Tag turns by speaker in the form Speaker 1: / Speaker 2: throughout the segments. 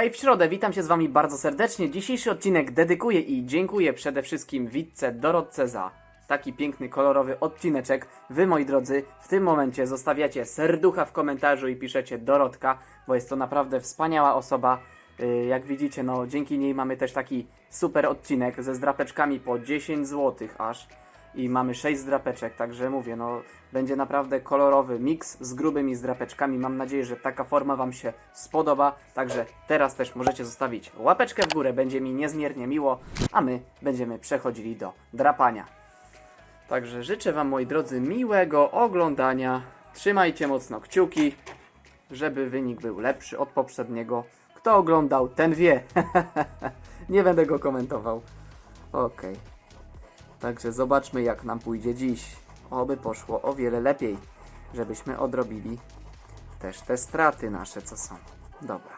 Speaker 1: Hej w środę, witam się z wami bardzo serdecznie. Dzisiejszy odcinek dedykuję i dziękuję przede wszystkim Witce Dorotce za taki piękny, kolorowy odcineczek. Wy, moi drodzy, w tym momencie zostawiacie serducha w komentarzu i piszecie Dorotka, bo jest to naprawdę wspaniała osoba. Yy, Jak widzicie, no dzięki niej mamy też taki super odcinek ze zdrapeczkami po 10 zł aż i mamy 6 zdrapeczek, także mówię, no będzie naprawdę kolorowy miks z grubymi zdrapeczkami. Mam nadzieję, że taka forma Wam się spodoba. Także teraz też możecie zostawić łapeczkę w górę, będzie mi niezmiernie miło, a my będziemy przechodzili do drapania. Także życzę Wam, moi drodzy, miłego oglądania. Trzymajcie mocno kciuki, żeby wynik był lepszy od poprzedniego. Kto oglądał, ten wie. Nie będę go komentował. Okej. Także zobaczmy jak nam pójdzie dziś. Oby poszło o wiele lepiej, żebyśmy odrobili też te straty nasze, co są. Dobra.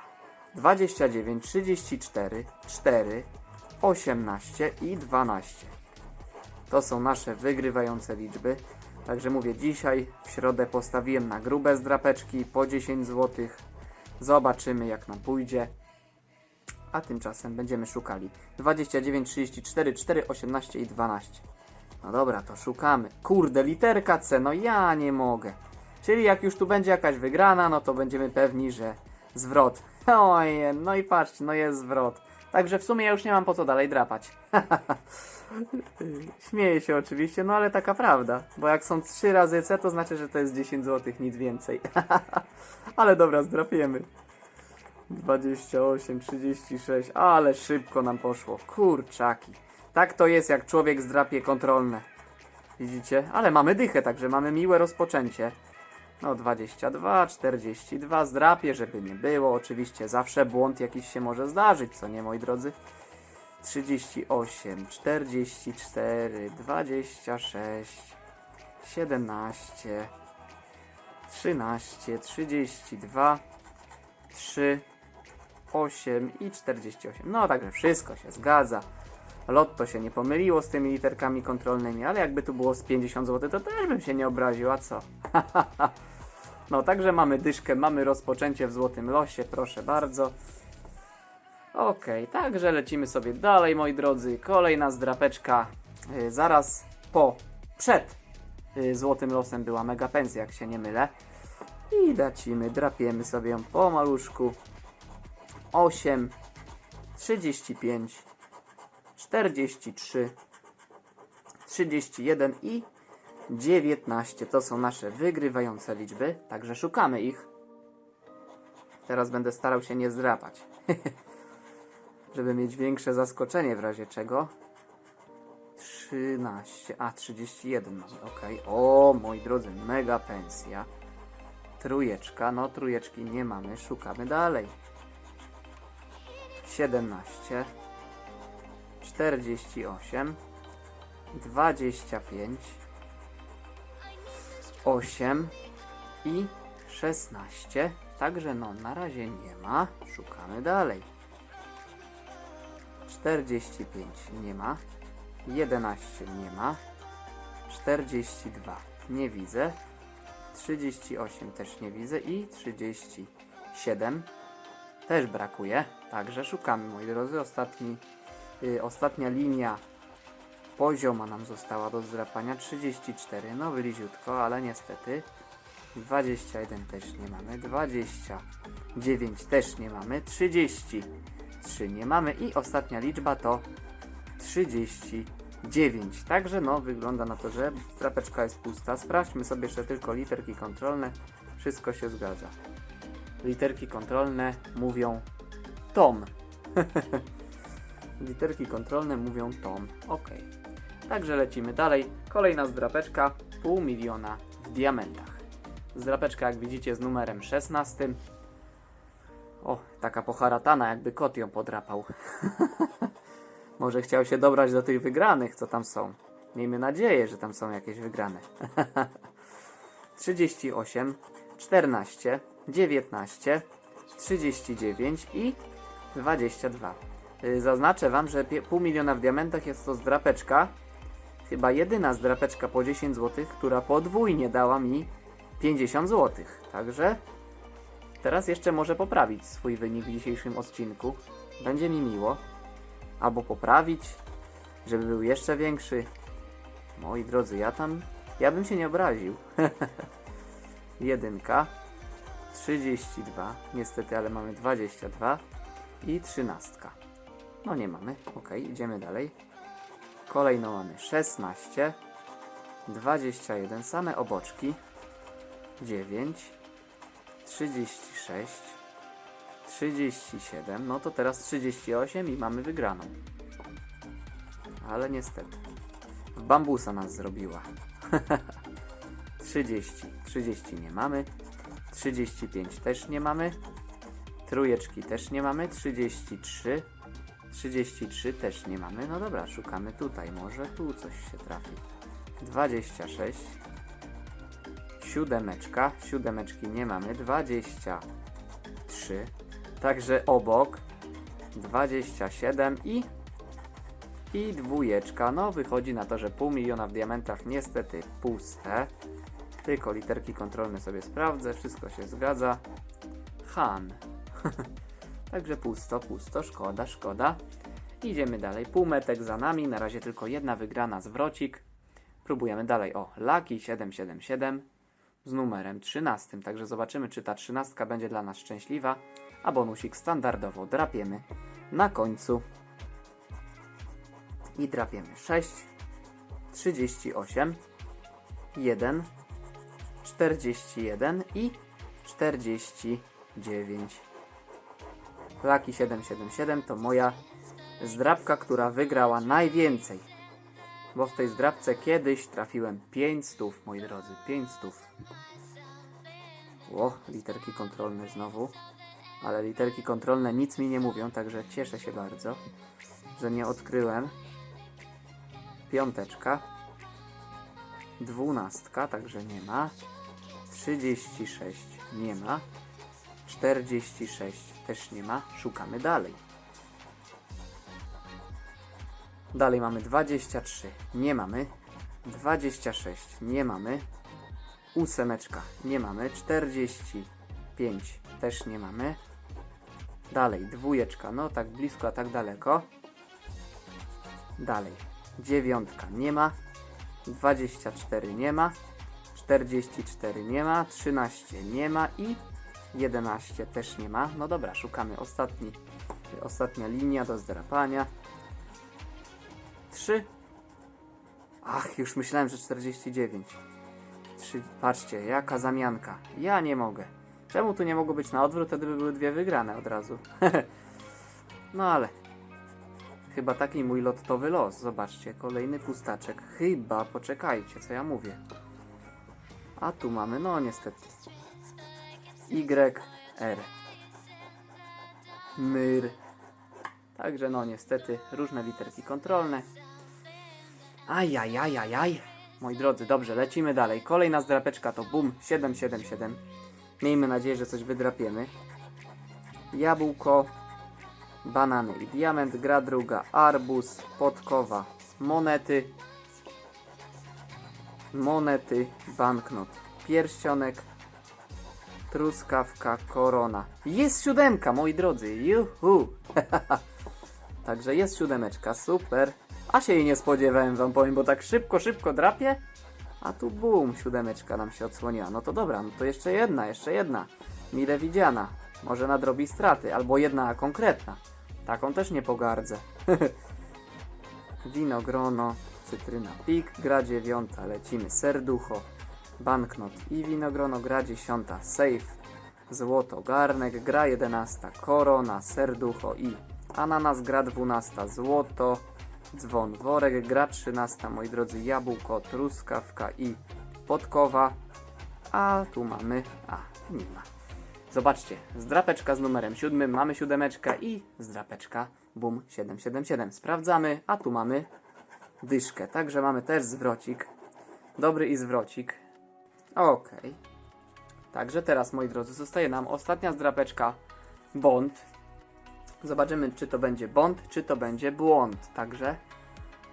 Speaker 1: 29, 34, 4, 18 i 12. To są nasze wygrywające liczby. Także mówię, dzisiaj w środę postawiłem na grube zdrapeczki po 10 zł. Zobaczymy jak nam pójdzie. A tymczasem będziemy szukali 29, 34, 4, 18 i 12. No dobra, to szukamy. Kurde, literka C, no ja nie mogę. Czyli jak już tu będzie jakaś wygrana, no to będziemy pewni, że zwrot. Oj, no i patrzcie, no jest zwrot. Także w sumie ja już nie mam po co dalej drapać. Śmieję się oczywiście, no ale taka prawda. Bo jak są 3 razy C, to znaczy, że to jest 10 zł, nic więcej. ale dobra, zdrapiemy. 28, 36, ale szybko nam poszło. Kurczaki. Tak to jest, jak człowiek zdrapie kontrolne. Widzicie? Ale mamy dychę, także mamy miłe rozpoczęcie. No 22, 42 zdrapie, żeby nie było. Oczywiście zawsze błąd jakiś się może zdarzyć, co nie moi drodzy? 38, 44, 26, 17, 13, 32, 3, 8 i 48. No także wszystko się zgadza. Lotto się nie pomyliło z tymi literkami kontrolnymi, ale jakby tu było z 50 zł, to też bym się nie obraził, a co? no także mamy dyszkę, mamy rozpoczęcie w złotym losie, proszę bardzo. Okej, także lecimy sobie dalej, moi drodzy. Kolejna zdrapeczka y, zaraz po, przed y, złotym losem była mega pensja, jak się nie mylę. I dacimy, drapiemy sobie ją po maluszku. 8, 35, 43, 31 i 19. To są nasze wygrywające liczby, także szukamy ich. Teraz będę starał się nie zdrapać, żeby mieć większe zaskoczenie w razie czego. 13, a 31 mamy. O, moi drodzy, mega pensja. Trójeczka, no trójeczki nie mamy, szukamy dalej. 17, 48, 25, 8 i 16. Także no na razie nie ma. Szukamy dalej. 45 nie ma. 11 nie ma. 42 nie widzę. 38 też nie widzę i 37 też brakuje. Także szukamy, moi drodzy. Ostatni, y, ostatnia linia pozioma nam została do zdrapania. 34, no wyliziutko, ale niestety 21 też nie mamy. 29 też nie mamy. 33 nie mamy. I ostatnia liczba to 39. Także no, wygląda na to, że strapeczka jest pusta. Sprawdźmy sobie jeszcze tylko literki kontrolne. Wszystko się zgadza. Literki kontrolne mówią Tom. Literki kontrolne mówią Tom. Ok. Także lecimy dalej. Kolejna zdrapeczka. Pół miliona w diamentach. Zdrapeczka, jak widzicie, z numerem 16. O, taka poharatana, jakby kot ją podrapał. Może chciał się dobrać do tych wygranych, co tam są. Miejmy nadzieję, że tam są jakieś wygrane. 38, 14, 19, 39 i 22. Yy, Zaznaczę Wam, że pół miliona w diamentach jest to zdrapeczka. Chyba jedyna zdrapeczka po 10 zł, która podwójnie dała mi 50 zł. Także Teraz jeszcze może poprawić swój wynik w dzisiejszym odcinku. Będzie mi miło. Albo poprawić, żeby był jeszcze większy. Moi drodzy, ja tam. Ja bym się nie obraził. Jedynka. 32. Niestety, ale mamy 22. I trzynastka. No nie mamy. Ok, idziemy dalej. Kolejno mamy 16. 21. Same oboczki. 9. 36. 37. No to teraz 38 i mamy wygraną. Ale niestety. Bambusa nas zrobiła. 30. 30 nie mamy. 35 też nie mamy. Trójeczki też nie mamy. 33. 33 też nie mamy. No dobra, szukamy tutaj. Może tu coś się trafi. 26. Siódemeczka. Siódemeczki nie mamy. 23. Także obok. 27 i i dwójeczka. No wychodzi na to, że pół miliona w diamentach niestety puste. Tylko literki kontrolne sobie sprawdzę. Wszystko się zgadza. Han. Także pusto, pusto. Szkoda, szkoda. Idziemy dalej. Półmetek za nami. Na razie tylko jedna wygrana zwrocik. Próbujemy dalej. O, Lucky 777 z numerem 13. Także zobaczymy, czy ta trzynastka będzie dla nas szczęśliwa. A bonusik standardowo drapiemy na końcu. I drapiemy 6, 38, 1, 41 i 49. Lucky 777 to moja zdrabka, która wygrała najwięcej. Bo w tej zdrabce kiedyś trafiłem 5 stów, moi drodzy, 5 stów. O, literki kontrolne znowu. Ale literki kontrolne nic mi nie mówią, także cieszę się bardzo, że nie odkryłem. Piąteczka. Dwunastka, także nie ma. 36 nie ma. 46 też nie ma. Szukamy dalej. Dalej mamy 23. Nie mamy. 26. Nie mamy. Ósemeczka. Nie mamy. 45. Też nie mamy. Dalej. Dwójeczka. No tak blisko, a tak daleko. Dalej. Dziewiątka. Nie ma. 24 nie ma. 44 nie ma. 13 nie ma. I 11 też nie ma. No dobra, szukamy ostatni, ostatnia linia do zdrapania. 3. Ach, już myślałem, że 49. 3. Patrzcie, jaka zamianka. Ja nie mogę. Czemu tu nie mogło być na odwrót? Wtedy by były dwie wygrane od razu. no ale. Chyba taki mój lottowy los. Zobaczcie, kolejny pustaczek. Chyba, poczekajcie, co ja mówię. A tu mamy, no niestety. Y, R. Myr. Także no niestety różne literki kontrolne. Ajajajajaj. Moi drodzy, dobrze, lecimy dalej. Kolejna zdrapeczka to BUM 777. Miejmy nadzieję, że coś wydrapiemy. Jabłko, banany i diament. Gra druga, arbuz, podkowa, monety. Monety, banknot, pierścionek, truskawka, korona. Jest siódemka, moi drodzy. Juhu. Także jest siódemeczka, super. A się jej nie spodziewałem, wam powiem, bo tak szybko, szybko drapie. A tu bum, siódemeczka nam się odsłoniła. No to dobra, no to jeszcze jedna, jeszcze jedna. Mile widziana. Może nadrobi straty, albo jedna konkretna. Taką też nie pogardzę. Winogrono, cytryna pik, gra dziewiąta, lecimy serducho, banknot i winogrono, gra dziesiąta, safe, złoto, garnek, gra jedenasta, korona, serducho i ananas, gra dwunasta, złoto, dzwon, worek, gra trzynasta, moi drodzy, jabłko, truskawka i podkowa, a tu mamy, a nie ma. Zobaczcie, zdrapeczka z numerem siódmym, mamy siódemeczkę i zdrapeczka, bum, 777. Sprawdzamy, a tu mamy dyszkę, także mamy też zwrocik, dobry i zwrocik. Okej. Także teraz, moi drodzy, zostaje nam ostatnia zdrapeczka Bond. Zobaczymy, czy to będzie Bond, czy to będzie błąd. Także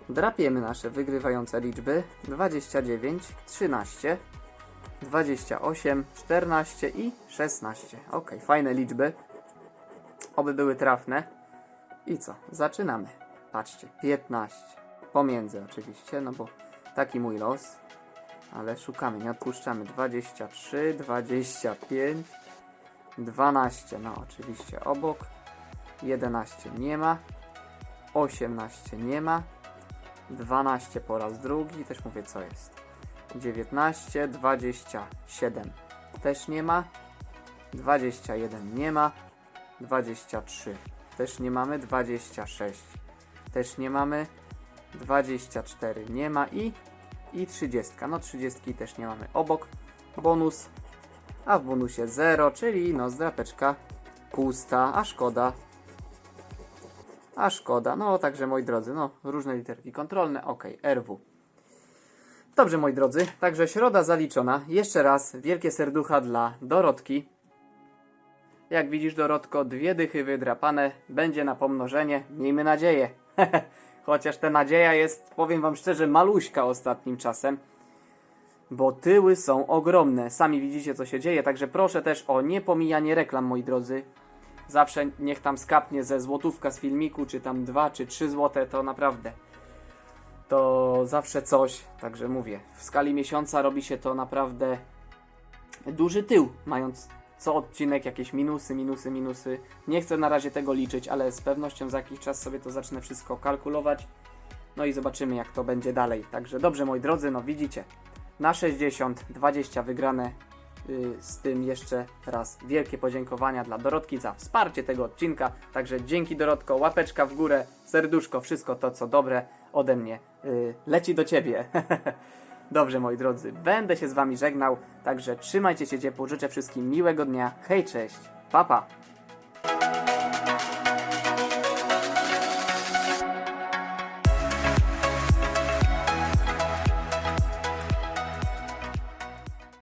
Speaker 1: drapiemy nasze wygrywające liczby. 29, 13, 28, 14 i 16. Ok, fajne liczby. Oby były trafne. I co? Zaczynamy. Patrzcie, 15. Pomiędzy oczywiście, no bo taki mój los. Ale szukamy, nie odpuszczamy. 23, 25, 12. No oczywiście obok. 11 nie ma. 18 nie ma. 12 po raz drugi, też mówię co jest. 19, 27 też nie ma. 21 nie ma. 23 też nie mamy. 26 też nie mamy. 24 nie ma i i 30. No 30 też nie mamy. Obok bonus, a w bonusie 0, czyli no zdrapeczka pusta, a szkoda. A szkoda. No także moi drodzy, no różne literki kontrolne. Ok, RW. Dobrze moi drodzy, także środa zaliczona. Jeszcze raz wielkie serducha dla Dorotki. Jak widzisz Dorotko, dwie dychy wydrapane, będzie na pomnożenie, miejmy nadzieję. Chociaż ta nadzieja jest, powiem wam szczerze, maluśka ostatnim czasem. Bo tyły są ogromne. Sami widzicie co się dzieje, także proszę też o niepomijanie reklam moi drodzy. Zawsze niech tam skapnie ze złotówka z filmiku, czy tam dwa, czy trzy złote, to naprawdę to zawsze coś. Także mówię, w skali miesiąca robi się to naprawdę duży tył, mając co odcinek jakieś minusy, minusy, minusy. Nie chcę na razie tego liczyć, ale z pewnością za jakiś czas sobie to zacznę wszystko kalkulować. No i zobaczymy jak to będzie dalej. Także dobrze moi drodzy, no widzicie. Na 60, 20 wygrane. Yy, z tym jeszcze raz wielkie podziękowania dla Dorotki za wsparcie tego odcinka. Także dzięki Dorotko, łapeczka w górę, serduszko, wszystko to co dobre ode mnie yy, leci do ciebie. Dobrze moi drodzy, będę się z wami żegnał, także trzymajcie się ciepło, życzę wszystkim miłego dnia. Hej, cześć, papa. Pa.